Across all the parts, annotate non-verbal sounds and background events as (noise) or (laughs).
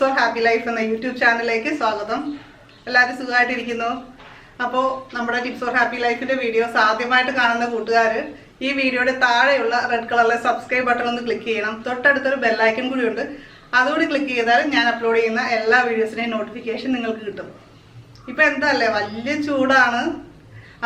Four happy life എന്ന YouTube ചാനലിലേക്ക് സ്വാഗതം. എല്ലാവരും സുഖമായിട്ടിരിക്കുന്നു. അപ്പോൾ നമ്മുടെ ടിപ്സ് ഫോർ ഹാപ്പി ലൈഫിന്റെ വീഡിയോസ് ആദ്യമായിട്ട് കാണുന്ന കൂട്ടുകാർ ഈ വീഡിയോയുടെ താഴെയുള്ള റെഡ് കളറിലെ സബ്സ്ക്രൈബ് ബട്ടൺ ഒന്ന് ക്ലിക്ക് ചെയ്യണം. തൊട്ടടുത്തൊരു കൂടി ഉണ്ട്. അതുകൂടി ക്ലിക്ക് ചെയ്താൽ ഞാൻ അപ്ലോഡ് ചെയ്യുന്ന എല്ലാ വീഡിയോസിന്റെയും നോട്ടിഫിക്കേഷൻ നിങ്ങൾക്ക് കിട്ടും. ഇപ്പൊ എന്തല്ലേ വലിയ ചൂടാണ്.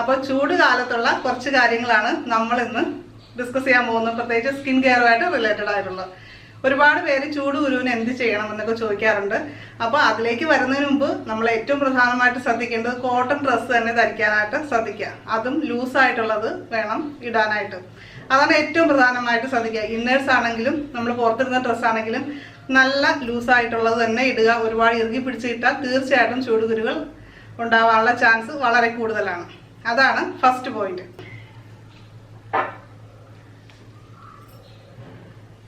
അപ്പോൾ ചൂട് കാലത്തുള്ള കുറച്ച് കാര്യങ്ങളാണ് നമ്മളിന്ന് ഡിസ്കസ് ചെയ്യാൻ പോകുന്നത്. പ്രത്യേകിച്ച് സ്കിൻ കെയറുമായിട്ട് റിലേറ്റഡ് ആയിട്ടുള്ളത് ഒരുപാട് പേര് ചൂട് ഗുരുവിന് എന്ത് ചെയ്യണം എന്നൊക്കെ ചോദിക്കാറുണ്ട്. അപ്പോൾ അതിലേക്ക് വരുന്നതിന് മുമ്പ് നമ്മൾ ഏറ്റവും പ്രധാനമായിട്ട് ശ്രദ്ധിക്കേണ്ടത് കോട്ടൺ ഡ്രസ്സ് തന്നെ ധരിക്കാനായിട്ട് ശ്രദ്ധിക്കുക. അതും ലൂസ് ആയിട്ടുള്ളത് വേണം ഇടാനായിട്ട്. അതാണ് ഏറ്റവും പ്രധാനമായിട്ട് ശ്രദ്ധിക്കുക. ഇന്നേഴ്സ് ആണെങ്കിലും നമ്മൾ പുറത്തിടുന്ന ഡ്രസ്സ് ആണെങ്കിലും നല്ല ലൂസ് ആയിട്ടുള്ളത് തന്നെ ഇടുക. ഒരുപാട് ഇറുകി പിടിച്ചിട്ടാൽ തീർച്ചയായിട്ടും ചൂടുകുരുകൾ ഉണ്ടാവാനുള്ള ചാൻസ് വളരെ കൂടുതലാണ്. അതാണ് ഫസ്റ്റ് പോയിന്റ്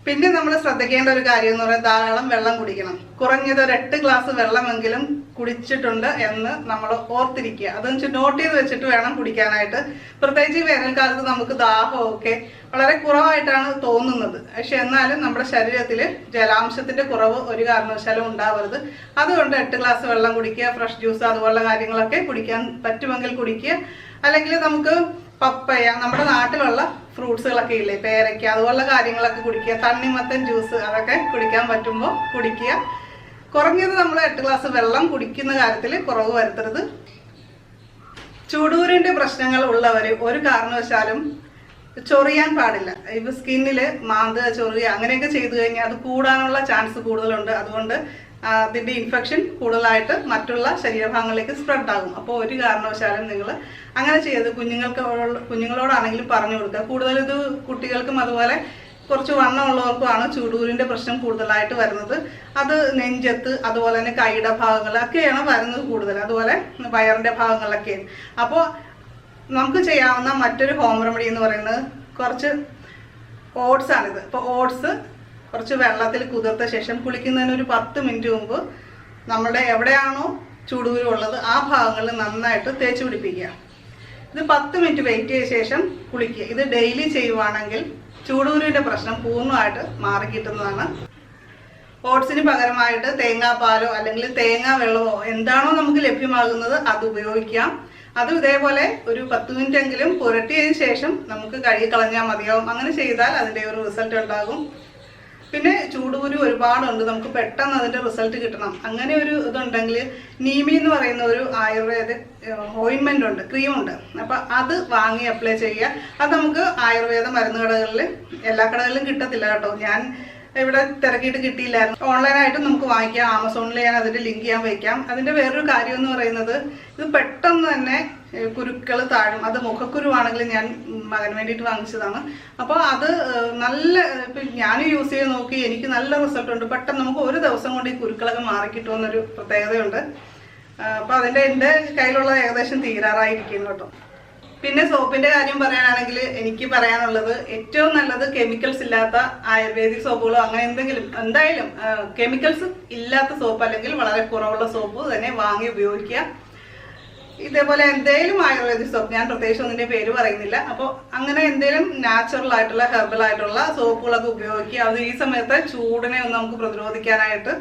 പിന്നെ നമ്മൾ ശ്രദ്ധിക്കേണ്ട ഒരു കാര്യം എന്ന് പറയുന്നത് ധാരാളം വെള്ളം കുടിക്കണം. കുറഞ്ഞത് ഒരു എട്ട് ഗ്ലാസ് വെള്ളമെങ്കിലും കുടിച്ചിട്ടുണ്ട് എന്ന് നമ്മൾ ഓർത്തിരിക്കുക. അത് വെച്ച് നോട്ട് ചെയ്ത് വെച്ചിട്ട് വേണം കുടിക്കാനായിട്ട്. പ്രത്യേകിച്ച് ഈ വേനൽക്കാലത്ത് നമുക്ക് ദാഹമൊക്കെ വളരെ കുറവായിട്ടാണ് തോന്നുന്നത്. പക്ഷെ എന്നാലും നമ്മുടെ ശരീരത്തിൽ ജലാംശത്തിന്റെ കുറവ് ഒരു കാരണവശാലും ഉണ്ടാവരുത്. അതുകൊണ്ട് എട്ട് ഗ്ലാസ് വെള്ളം കുടിക്കുക ഫ്രഷ് ജ്യൂസ് അതുപോലുള്ള കാര്യങ്ങളൊക്കെ കുടിക്കാൻ പറ്റുമെങ്കിൽ കുടിക്കുക. അല്ലെങ്കിൽ നമുക്ക് പപ്പയ നമ്മുടെ നാട്ടിലുള്ള ഫ്രൂട്ട്സുകളൊക്കെ ഇല്ലേ? പേരയ്ക്ക അതുപോലുള്ള കാര്യങ്ങളൊക്കെ കുടിക്കുക. തണ്ണിമത്തൻ ജ്യൂസ് അതൊക്കെ കുടിക്കാൻ പറ്റുമ്പോൾ കുടിക്കുക. കുറഞ്ഞത് നമ്മൾ എട്ട് ഗ്ലാസ് വെള്ളം കുടിക്കുന്ന കാര്യത്തിൽ കുറവ് വരുത്തരുത്. ചൂടൂരിന്റെ പ്രശ്നങ്ങൾ ഉള്ളവർ ഒരു കാരണവശാലും ചൊറിയാൻ പാടില്ല. ഇപ്പം സ്കിന്നിൽ മാന്തുക ചൊറിയുക അങ്ങനെയൊക്കെ ചെയ്തു കഴിഞ്ഞാൽ അത് കൂടാനുള്ള ചാൻസ് കൂടുതലുണ്ട്. അതുകൊണ്ട് ആ, അതിന്റെ ഇൻഫെക്ഷൻ കൂടുതലായിട്ട് മറ്റുള്ള ശരീരഭാഗങ്ങളിലേക്ക് സ്പ്രെഡ് ആകും. അപ്പോൾ ഒരു കാരണവശാലും നിങ്ങൾ അങ്ങനെ ചെയ്ത് കുഞ്ഞുങ്ങൾക്ക് കുഞ്ഞുങ്ങളോടാണെങ്കിലും പറഞ്ഞു കൊടുക്കുക. കൂടുതൽ ഇത് കുട്ടികൾക്കും അതുപോലെ കുറച്ച് വണ്ണമുള്ളവർക്കുമാണ് ചൂടൂരിന്റെ പ്രശ്നം കൂടുതലായിട്ട് വരുന്നത്. അത് നെഞ്ചത്ത് അതുപോലെ തന്നെ കൈയുടെ ഭാഗങ്ങളൊക്കെയാണ് വരുന്നത് കൂടുതൽ. അതുപോലെ വയറിന്റെ ഭാഗങ്ങളിലൊക്കെയാണ് അപ്പോൾ നമുക്ക് ചെയ്യാവുന്ന മറ്റൊരു ഹോം റെമഡി എന്ന് പറയുന്നത് കുറച്ച് ഓട്സ് ആണിത്. ഇപ്പോൾ ഓട്സ് കുറച്ച് വെള്ളത്തിൽ കുതിർത്ത ശേഷം കുളിക്കുന്നതിന് ഒരു പത്ത് മിനിറ്റ് മുമ്പ് നമ്മുടെ എവിടെയാണോ ചൂടുകുരു ഉള്ളത് ആ ഭാഗങ്ങളിൽ നന്നായിട്ട് തേച്ച് പിടിപ്പിക്കുക. ഇത് പത്ത് മിനിറ്റ് വെയിറ്റ് ചെയ്ത ശേഷം കുളിക്കുക. ഇത് ഡെയിലി ചെയ്യുവാണെങ്കിൽ ചൂടുകുരുവിന്റെ പ്രശ്നം പൂർണമായിട്ട് മാറി കിട്ടുന്നതാണ്. ഓട്സിന് പകരമായിട്ട് തേങ്ങാപ്പാലോ അല്ലെങ്കിൽ തേങ്ങാ വെള്ളമോ എന്താണോ നമുക്ക് ലഭ്യമാകുന്നത് അത് ഉപയോഗിക്കാം. അതും ഇതേപോലെ ഒരു പത്ത് മിനിറ്റ് എങ്കിലും പുരട്ടിയതിന് ശേഷം നമുക്ക് കഴുകി കളഞ്ഞാൽ മതിയാവും. അങ്ങനെ ചെയ്താൽ അതിന്റെ ഒരു റിസൾട്ട് ഉണ്ടാകും. പിന്നെ ചൂടുകുരു ഒരുപാടുണ്ട്. നമുക്ക് പെട്ടെന്ന് അതിന്റെ റിസൾട്ട് കിട്ടണം. അങ്ങനെ ഒരു ഇതുണ്ടെങ്കിൽ നീമി എന്ന് പറയുന്ന ഒരു ആയുർവേദ ഓയിൻമെന്റ് ഉണ്ട് ക്രീം ഉണ്ട്. അപ്പൊ അത് വാങ്ങി അപ്ലൈ ചെയ്യുക. അത് നമുക്ക് ആയുർവേദ മരുന്ന് കടകളിൽ എല്ലാ കടകളിലും കിട്ടത്തില്ല കേട്ടോ. ഞാൻ ഇവിടെ തിരക്കിയിട്ട് കിട്ടിയില്ലായിരുന്നു. ഓൺലൈനായിട്ട് നമുക്ക് വാങ്ങിക്കാം. ആമസോണിൽ ഞാൻ അതിന്റെ ലിങ്ക് ചെയ്യാൻ വയ്ക്കാം അതിന്റെ വേറൊരു കാര്യം എന്ന് പറയുന്നത് ഇത് പെട്ടെന്ന് തന്നെ കുരുക്കൾ താഴും. അത് മുഖക്കുരുവാണെങ്കിലും ഞാൻ മകന് വേണ്ടിയിട്ട് വാങ്ങിച്ചതാണ്. അപ്പോൾ അത് നല്ല ഇപ്പം ഞാൻ യൂസ് ചെയ്ത് നോക്കി. എനിക്ക് നല്ല റിസൾട്ട് ഉണ്ട്. പെട്ടെന്ന് നമുക്ക് ഒരു ദിവസം കൊണ്ട് ഈ കുരുക്കളൊക്കെ മാറി കിട്ടുമെന്നൊരു പ്രത്യേകതയുണ്ട്. അപ്പോൾ അതിന്റെ എന്റെ കയ്യിലുള്ള ഏകദേശം തീരാറായിരിക്കുന്നു കേട്ടോ. പിന്നെ സോപ്പിന്റെ കാര്യം പറയാനാണെങ്കിൽ എനിക്ക് പറയാനുള്ളത് ഏറ്റവും നല്ലത് കെമിക്കൽസ് ഇല്ലാത്ത ആയുർവേദിക് സോപ്പുകളോ അങ്ങനെ എന്തെങ്കിലും എന്തായാലും കെമിക്കൽസ് ഇല്ലാത്ത സോപ്പ് അല്ലെങ്കിൽ വളരെ കുറവുള്ള സോപ്പ് തന്നെ വാങ്ങി ഉപയോഗിക്കുക. ഇതേപോലെ എന്തേലും ആയുർവേദിക് സോപ്പ് ഞാൻ പ്രത്യേകിച്ച് ഒന്നിന്റെ പേര് പറയുന്നില്ല. അപ്പോൾ അങ്ങനെ എന്തേലും നാച്ചുറൽ ആയിട്ടുള്ള ഹെർബൽ ആയിട്ടുള്ള സോപ്പുകളൊക്കെ ഉപയോഗിക്കുക. അത് ഈ സമയത്ത് ചൂടിനെ ഒന്ന് നമുക്ക് പ്രതിരോധിക്കാനായിട്ട്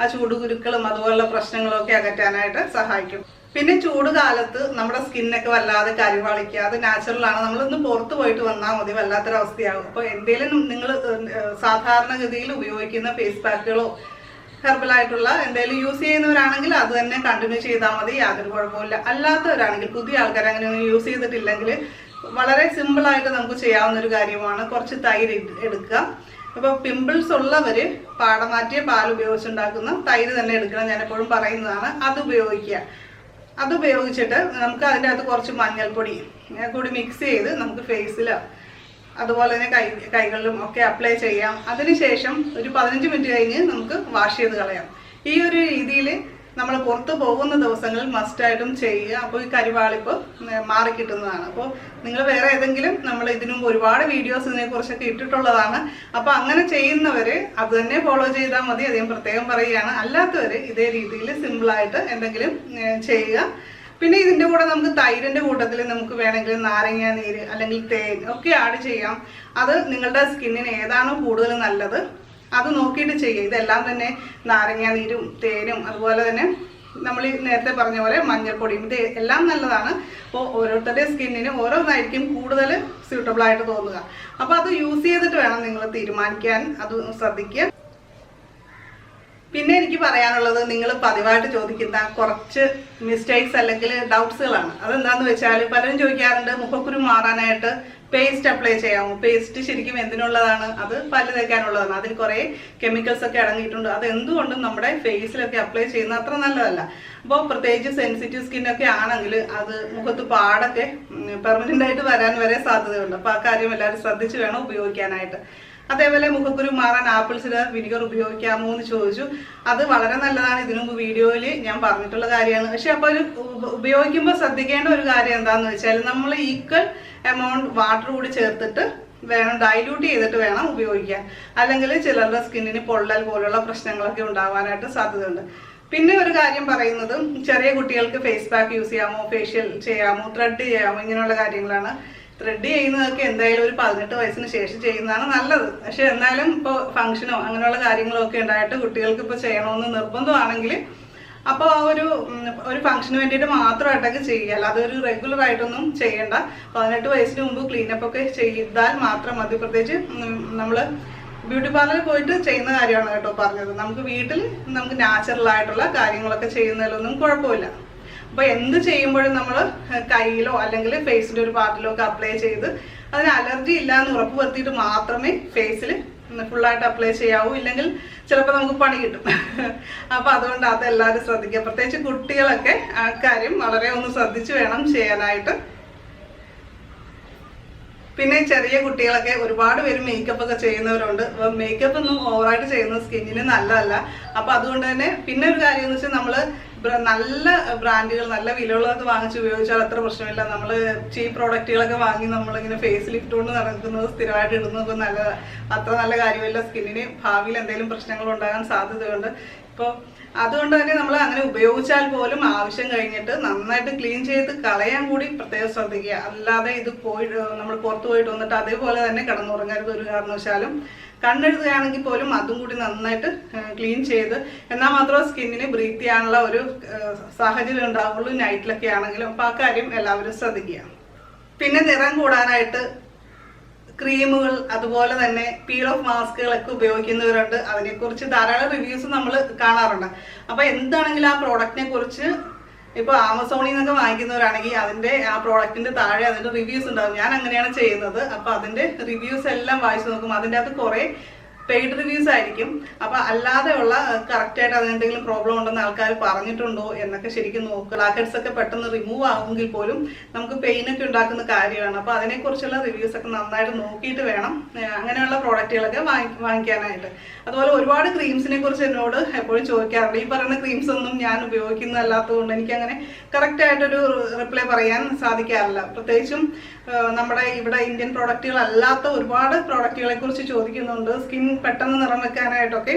ആ ചൂട് കുരുക്കളും അതുപോലുള്ള പ്രശ്നങ്ങളൊക്കെ അകറ്റാനായിട്ട് സഹായിക്കും. പിന്നെ ചൂട് കാലത്ത് നമ്മുടെ സ്കിന്നൊക്കെ വല്ലാതെ കരിവാളിക്കാതെ ആണ്. നമ്മളൊന്ന് പുറത്ത് പോയിട്ട് വന്നാൽ മതി. വല്ലാത്തൊരവസ്ഥയാകും. അപ്പോൾ എന്തെങ്കിലും നിങ്ങൾ സാധാരണഗതിയിൽ ഉപയോഗിക്കുന്ന ഫേസ് പാക്കുകളോ ഹെർബലായിട്ടുള്ള എന്തെങ്കിലും യൂസ് ചെയ്യുന്നവരാണെങ്കിൽ അത് തന്നെ കണ്ടിന്യൂ ചെയ്താൽ മതി. യാതൊരു കുഴപ്പമില്ല അല്ലാത്തവരാണെങ്കിൽ പുതിയ ആൾക്കാർ അങ്ങനെ യൂസ് ചെയ്തിട്ടില്ലെങ്കിൽ വളരെ സിമ്പിളായിട്ട് നമുക്ക് ചെയ്യാവുന്ന ഒരു കാര്യമാണ്. കുറച്ച് തൈര് എടുക്കുക. അപ്പോൾ പിമ്പിൾസ് ഉള്ളവര് പാടമാറ്റിയ പാൽ ഉപയോഗിച്ചുണ്ടാക്കുന്ന തൈര് തന്നെ എടുക്കണം. ഞാൻ എപ്പോഴും പറയുന്നതാണ്. അത് ഉപയോഗിക്കുക. അത് ഉപയോഗിച്ചിട്ട് നമുക്ക് അതിന്റെ അകത്ത് കുറച്ച് മഞ്ഞൾപ്പൊടി കൂടി മിക്സ് ചെയ്ത് നമുക്ക് ഫേസിൽ അതുപോലെ തന്നെ കൈ കൈകളിലും ഒക്കെ അപ്ലൈ ചെയ്യാം. അതിനുശേഷം ഒരു പതിനഞ്ച് മിനിറ്റ് കഴിഞ്ഞ് നമുക്ക് വാഷ് ചെയ്ത് കളയാം. ഈ ഒരു രീതിയിൽ നമ്മൾ പുറത്ത് പോകുന്ന ദിവസങ്ങളിൽ മസ്റ്റായിട്ടും ചെയ്യുക. അപ്പോൾ ഈ കരിവാളിപ്പ് മാറിക്കിട്ടുന്നതാണ് മാറി അപ്പോൾ നിങ്ങൾ വേറെ ഏതെങ്കിലും നമ്മൾ ഇതിനും ഒരുപാട് വീഡിയോസ് ഇതിനെ കുറിച്ചൊക്കെ ഇട്ടിട്ടുള്ളതാണ്. അപ്പോൾ അങ്ങനെ ചെയ്യുന്നവർ അത് തന്നെ ഫോളോ ചെയ്താൽ മതി. അദ്ദേഹം പ്രത്യേകം പറയുകയാണ്. അല്ലാത്തവർ ഇതേ രീതിയിൽ സിമ്പിളായിട്ട് എന്തെങ്കിലും ചെയ്യുക. പിന്നെ ഇതിന്റെ കൂടെ നമുക്ക് തൈരിന്റെ കൂട്ടത്തിൽ നമുക്ക് വേണമെങ്കിൽ നാരങ്ങ നീര് അല്ലെങ്കിൽ തേൻ ഒക്കെ ആഡ് ചെയ്യാം. അത് നിങ്ങളുടെ സ്കിന്നിന് ഏതാണോ കൂടുതൽ നല്ലത് അത് നോക്കിയിട്ട് ചെയ്യുക. ഇതെല്ലാം തന്നെ നാരങ്ങ നീരും തേനും അതുപോലെ തന്നെ നമ്മൾ നേരത്തെ പറഞ്ഞ പോലെ മഞ്ഞൾപ്പൊടിയും ഇത് എല്ലാം നല്ലതാണ്. അപ്പോൾ ഓരോരുത്തരുടെ സ്കിന്നിന് ഓരോന്നായിരിക്കും കൂടുതൽ സ്യൂട്ടബിൾ ആയിട്ട് തോന്നുക. അപ്പോൾ അത് യൂസ് ചെയ്തിട്ട് വേണം നിങ്ങൾ തീരുമാനിക്കാൻ അത് ശ്രദ്ധിക്കുക പിന്നെ എനിക്ക് പറയാനുള്ളത് നിങ്ങൾ പതിവായിട്ട് ചോദിക്കുന്ന കുറച്ച് മിസ്റ്റേക്സ് അല്ലെങ്കിൽ ഡൗട്ട്സുകളാണ് അതെന്താന്ന് വെച്ചാൽ പലരും ചോദിക്കാറുണ്ട് മുഖക്കുരു മാറാനായിട്ട് പേസ്റ്റ് അപ്ലൈ ചെയ്യാമോ? പേസ്റ്റ് ശരിക്കും എന്തിനുള്ളതാണ്? അത് പല്ല് തേക്കാനുള്ളതാണ്. അതിൽ കുറേ കെമിക്കൽസ് ഒക്കെ അടങ്ങിയിട്ടുണ്ട്. അത് എന്തുകൊണ്ടും നമ്മുടെ ഫേസിലൊക്കെ അപ്ലൈ ചെയ്യുന്ന അത്ര നല്ലതല്ല. അപ്പോൾ പ്രത്യേകിച്ച് സെൻസിറ്റീവ് സ്കിന്നൊക്കെ ആണെങ്കിൽ അത് മുഖത്ത് പാടൊക്കെ പെർമനന്റ് ആയിട്ട് വരാൻ വരെ സാധ്യതയുണ്ട്. അപ്പോൾ ആ കാര്യം എല്ലാവരും ശ്രദ്ധിച്ച് വേണം ഉപയോഗിക്കാനായിട്ട്. അതേപോലെ മുഖക്കുരു മാറാൻ ആപ്പിൾ സിഡർ വിനിഗർ ഉപയോഗിക്കാമോ എന്ന് ചോദിച്ചു. അത് വളരെ നല്ലതാണ്. ഇതിനു മുമ്പ് വീഡിയോയിൽ ഞാൻ പറഞ്ഞിട്ടുള്ള കാര്യമാണ്. പക്ഷെ അപ്പോൾ ഒരു ഉപയോഗിക്കുമ്പോൾ ശ്രദ്ധിക്കേണ്ട ഒരു കാര്യം എന്താണെന്ന് വെച്ചാൽ നമ്മൾ ഈക്വൽ എമൗണ്ട് വാട്ടർ കൂടി ചേർത്തിട്ട് വേണം ഡൈല്യൂട്ട് ചെയ്തിട്ട് വേണം ഉപയോഗിക്കാൻ. അല്ലെങ്കിൽ ചിലരുടെ സ്കിന്നിന് പൊള്ളൽ പോലുള്ള പ്രശ്നങ്ങളൊക്കെ ഉണ്ടാവാനായിട്ട് സാധ്യതയുണ്ട്. പിന്നെ ഒരു കാര്യം പറയുന്നത് ചെറിയ കുട്ടികൾക്ക് ഫേസ് പാക്ക് യൂസ് ചെയ്യാമോ ഫേഷ്യൽ ചെയ്യാമോ ത്രെഡ് ചെയ്യാമോ ഇങ്ങനെയുള്ള കാര്യങ്ങളാണ്. ത്രെഡ് ചെയ്യുന്നതൊക്കെ എന്തായാലും ഒരു പതിനെട്ട് വയസ്സിന് ശേഷം ചെയ്യുന്നതാണ് നല്ലത്. പക്ഷെ എന്നാലും ഇപ്പോൾ ഫംഗ്ഷനോ അങ്ങനെയുള്ള കാര്യങ്ങളോ ഒക്കെ ഉണ്ടായിട്ട് കുട്ടികൾക്ക് ഇപ്പോൾ ചെയ്യണമെന്ന് നിർബന്ധമാണെങ്കിൽ അപ്പോൾ ആ ഒരു ഒരു ഫംഗ്ഷന് വേണ്ടിയിട്ട് മാത്രമായിട്ടൊക്കെ ചെയ്യുക. അല്ലാതെ ഒരു റെഗുലർ ആയിട്ടൊന്നും ചെയ്യേണ്ട. പതിനെട്ട് വയസ്സിന് മുമ്പ് ക്ലീനപ്പ് ഒക്കെ ചെയ്താൽ മാത്രം മതി. പ്രത്യേകിച്ച് നമ്മൾ ബ്യൂട്ടി പാർലറിൽ പോയിട്ട് ചെയ്യുന്ന കാര്യമാണ് കേട്ടോ പറഞ്ഞത്. നമുക്ക് വീട്ടിൽ നമുക്ക് നാച്ചുറൽ ആയിട്ടുള്ള കാര്യങ്ങളൊക്കെ ചെയ്യുന്നതിലൊന്നും കുഴപ്പമില്ല. അപ്പോൾ എന്ത് ചെയ്യുമ്പോഴും നമ്മൾ കയ്യിലോ അല്ലെങ്കിൽ ഫേസിന്റെ ഒരു പാർട്ടിലോ ഒക്കെ അപ്ലൈ ചെയ്ത് അതിന് അലർജി ഇല്ല എന്ന് ഉറപ്പ് വരുത്തിയിട്ട് മാത്രമേ ഫേസിൽ ഫുള്ളായിട്ട് അപ്ലൈ ചെയ്യാവൂ. ഇല്ലെങ്കിൽ ചിലപ്പോൾ നമുക്ക് പണി കിട്ടും. (laughs) അപ്പോൾ അതുകൊണ്ട് അതെല്ലാവരും ശ്രദ്ധിക്കുക. പ്രത്യേകിച്ച് കുട്ടികളൊക്കെ ആ കാര്യം വളരെ ഒന്ന് ശ്രദ്ധിച്ചു വേണം ചെയ്യാനായിട്ട്. പിന്നെ ചെറിയ കുട്ടികളൊക്കെ ഒരുപാട് പേര് മേക്കപ്പ് ഒക്കെ ചെയ്യുന്നവരുണ്ട്. മേക്കപ്പ് ഒന്നും ഓവറായിട്ട് ചെയ്യുന്നത് സ്കിന്നിന് നല്ലതല്ല. അപ്പൊ അതുകൊണ്ട് തന്നെ പിന്നെ ഒരു കാര്യം എന്ന് വെച്ചാൽ നമ്മൾ ബ്ര- നല്ല ബ്രാൻഡുകൾ നല്ല വിലയുള്ളത് വാങ്ങിച്ച് ഉപയോഗിച്ചാൽ അത്ര പ്രശ്നമില്ല. നമ്മൾ ചീപ്പ് പ്രോഡക്റ്റുകളൊക്കെ വാങ്ങി നമ്മളിങ്ങനെ ഫേസ് ലിഫ്റ്റ് കൊണ്ട് നടക്കുന്നത് സ്ഥിരമായിട്ട് ഇടുന്നതൊക്കെ നല്ല അത്ര നല്ല കാര്യമല്ല. സ്കിന്നിന് ഭാവിയിൽ എന്തെങ്കിലും പ്രശ്നങ്ങൾ ഉണ്ടാകാൻ സാധ്യതയുണ്ട്. ഇപ്പോൾ അതുകൊണ്ട് തന്നെ നമ്മൾ അങ്ങനെ ഉപയോഗിച്ചാൽ പോലും ആവശ്യം കഴിഞ്ഞിട്ട് നന്നായിട്ട് ക്ലീൻ ചെയ്ത് കളയാൻ കൂടി പ്രത്യേകം ശ്രദ്ധിക്കുക. അല്ലാതെ ഇത് പോയി നമ്മൾ പുറത്ത് പോയിട്ട് വന്നിട്ട് അതേപോലെ തന്നെ കിടന്നുറങ്ങരുത് ഒരു കാരണവശാലും. കണ്ണെഴുതുകയാണെങ്കിൽ പോലും അതും കൂടി നന്നായിട്ട് ക്ലീൻ ചെയ്ത് എന്നാൽ മാത്രമേ സ്കിന്നിന് ബ്രീത്ത് ചെയ്യാനുള്ള ഒരു സാഹചര്യം ഉണ്ടാവുള്ളൂ. നൈറ്റിലൊക്കെ ആണെങ്കിലും. അപ്പോൾ ആ കാര്യം എല്ലാവരും ശ്രദ്ധിക്കുക. പിന്നെ നിറം കൂടാനായിട്ട് ക്രീമുകൾ അതുപോലെ തന്നെ പീൽ ഓഫ് മാസ്കുകളൊക്കെ ഉപയോഗിക്കുന്നവരുണ്ട്. അതിനെക്കുറിച്ച് ധാരാളം റിവ്യൂസ് നമ്മൾ കാണാറുണ്ട്. അപ്പോൾ എന്താണെങ്കിലും ആ പ്രോഡക്റ്റിനെ കുറിച്ച് ഇപ്പോൾ ആമസോണിൽ നിന്നൊക്കെ വാങ്ങിക്കുന്നവരാണെങ്കിൽ അതിന്റെ ആ പ്രോഡക്റ്റിന്റെ താഴെ അതിന്റെ റിവ്യൂസ് ഉണ്ടാവും. ഞാൻ അങ്ങനെയാണ് ചെയ്യുന്നത്. അപ്പോൾ അതിന്റെ റിവ്യൂസ് എല്ലാം വായിച്ചു നോക്കും. അതിന്റെ അകത്ത് കുറേ പെയ്ഡ് റിവ്യൂസ് ആയിരിക്കും. അപ്പൊ അല്ലാതെയുള്ള കറക്റ്റ് ആയിട്ട് അതിന് എന്തെങ്കിലും പ്രോബ്ലം ഉണ്ടെന്ന് ആൾക്കാർ പറഞ്ഞിട്ടുണ്ടോ എന്നൊക്കെ ശരിക്കും നോക്കുക. ബ്ലാക്കറ്റ്സ് ഒക്കെ പെട്ടെന്ന് റിമൂവ് ആകുമെങ്കിൽ പോലും നമുക്ക് പെയിൻ ഒക്കെ ഉണ്ടാക്കുന്ന കാര്യമാണ്. അപ്പൊ അതിനെക്കുറിച്ചുള്ള റിവ്യൂസ് ഒക്കെ നന്നായിട്ട് നോക്കിയിട്ട് വേണം അങ്ങനെയുള്ള പ്രോഡക്റ്റുകളൊക്കെ വാങ്ങി വാങ്ങിക്കാനായിട്ട്. അതുപോലെ ഒരുപാട് ക്രീംസിനെ കുറിച്ച് എന്നോട് എപ്പോഴും ചോദിക്കാറുണ്ട്. ഈ പറയുന്ന ക്രീംസ് ഒന്നും ഞാൻ ഉപയോഗിക്കുന്നതല്ലാത്തതുകൊണ്ട് കറക്റ്റ് ആയിട്ടൊരു റിപ്ലൈ പറയാൻ സാധിക്കാറില്ല. പ്രത്യേകിച്ചും നമ്മുടെ ഇവിടെ ഇന്ത്യൻ പ്രോഡക്റ്റുകൾ അല്ലാത്ത ഒരുപാട് പ്രോഡക്റ്റുകളെ കുറിച്ച് ചോദിക്കുന്നുണ്ട്. സ്കിൻ പെട്ടെന്ന് നിറം വെക്കാനായിട്ടൊക്കെ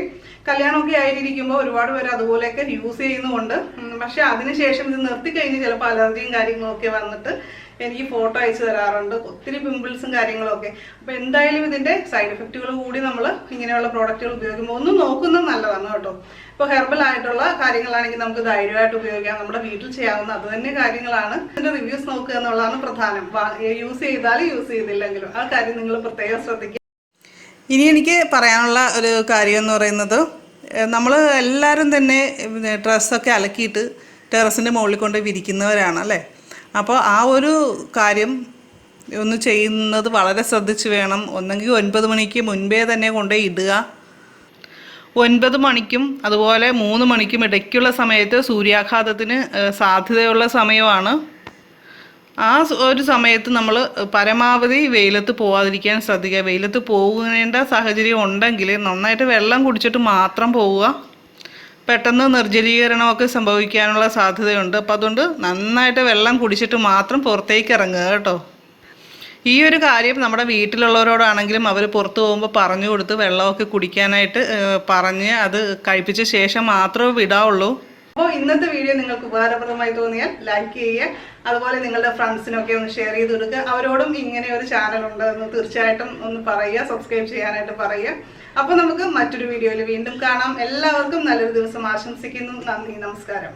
കല്യാണമൊക്കെ ആയിരിക്കുമ്പോൾ ഒരുപാട് പേര് അതുപോലെയൊക്കെ യൂസ് ചെയ്യുന്നുമുണ്ട്. പക്ഷെ അതിനുശേഷം ഇത് നിർത്തി കഴിഞ്ഞ് ചിലപ്പോൾ അലർജിയും കാര്യങ്ങളൊക്കെ വന്നിട്ട് എനിക്ക് ഫോട്ടോ അയച്ചു തരാറുണ്ട്. ഒത്തിരി പിമ്പിൾസും കാര്യങ്ങളൊക്കെ. അപ്പോൾ എന്തായാലും ഇതിന്റെ സൈഡ് എഫക്റ്റുകൾ കൂടി നമ്മൾ ഇങ്ങനെയുള്ള പ്രോഡക്റ്റുകൾ ഉപയോഗിക്കുമ്പോൾ ഒന്നും നോക്കുന്നത് നല്ലതാണ് കേട്ടോ. ഇപ്പോൾ ഹെർബൽ ആയിട്ടുള്ള കാര്യങ്ങളാണെങ്കിൽ നമുക്ക് ധൈര്യമായിട്ട് ഉപയോഗിക്കാം. നമ്മുടെ വീട്ടിൽ ചെയ്യാവുന്ന അത് തന്നെ കാര്യങ്ങളാണ്. ഇതിന്റെ റിവ്യൂസ് നോക്കുക എന്നുള്ളതാണ് പ്രധാനം. യൂസ് ചെയ്താലും യൂസ് ചെയ്തില്ലെങ്കിലും ആ കാര്യം നിങ്ങൾ പ്രത്യേകം ശ്രദ്ധിക്കുക. ഇനി എനിക്ക് പറയാനുള്ള ഒരു കാര്യം എന്ന് പറയുന്നത് നമ്മൾ എല്ലാവരും തന്നെ ഡ്രസ്സൊക്കെ അലക്കിയിട്ട് ടെറസിന്റെ മുകളിൽ കൊണ്ട് വിരിക്കുന്നവരാണ് അല്ലേ? അപ്പോൾ ആ ഒരു കാര്യം ഒന്ന് ചെയ്യുന്നത് വളരെ ശ്രദ്ധിച്ച് വേണം. ഒന്നെങ്കിൽ ഒൻപത് മണിക്ക് മുൻപേ തന്നെ കൊണ്ടുപോയി ഇടുക. ഒൻപത് മണിക്കും അതുപോലെ മൂന്ന് മണിക്കും ഇടയ്ക്കുള്ള സമയത്ത് സൂര്യാഘാതത്തിന് സാധ്യതയുള്ള സമയമാണ്. ആ ഒരു സമയത്ത് നമ്മൾ പരമാവധി വെയിലത്ത് പോവാതിരിക്കാൻ ശ്രദ്ധിക്കുക. വെയിലത്ത് പോകേണ്ട സാഹചര്യം ഉണ്ടെങ്കിൽ നന്നായിട്ട് വെള്ളം കുടിച്ചിട്ട് മാത്രം പോവുക. പെട്ടെന്ന് നിർജലീകരണമൊക്കെ സംഭവിക്കാനുള്ള സാധ്യതയുണ്ട്. അപ്പോൾ അതുകൊണ്ട് നന്നായിട്ട് വെള്ളം കുടിച്ചിട്ട് മാത്രം പുറത്തേക്ക് ഇറങ്ങുക കേട്ടോ. ഈ ഒരു കാര്യം നമ്മുടെ വീട്ടിലുള്ളവരോടാണെങ്കിലും അവർ പുറത്ത് പോകുമ്പോൾ പറഞ്ഞു കൊടുത്ത് വെള്ളമൊക്കെ കുടിക്കാനായിട്ട് പറഞ്ഞ് അത് കഴിപ്പിച്ച ശേഷം മാത്രമേ വിടാവുള്ളൂ. അപ്പോൾ ഇന്നത്തെ വീഡിയോ നിങ്ങൾക്ക് ഉപകാരപ്രദമായി തോന്നിയാൽ ലൈക്ക് ചെയ്യുക. അതുപോലെ നിങ്ങളുടെ ഫ്രണ്ട്സിനൊക്കെ ഒന്ന് ഷെയർ ചെയ്ത് കൊടുക്കുക. അവരോടും ഇങ്ങനെ ഒരു ചാനൽ ഉണ്ടെന്ന് തീർച്ചയായിട്ടും ഒന്ന് പറയുക സബ്സ്ക്രൈബ് ചെയ്യാനായിട്ട് പറയുക. അപ്പോൾ നമുക്ക് മറ്റൊരു വീഡിയോയിൽ വീണ്ടും കാണാം. എല്ലാവർക്കും നല്ലൊരു ദിവസം ആശംസിക്കുന്നു. നന്ദി നമസ്കാരം.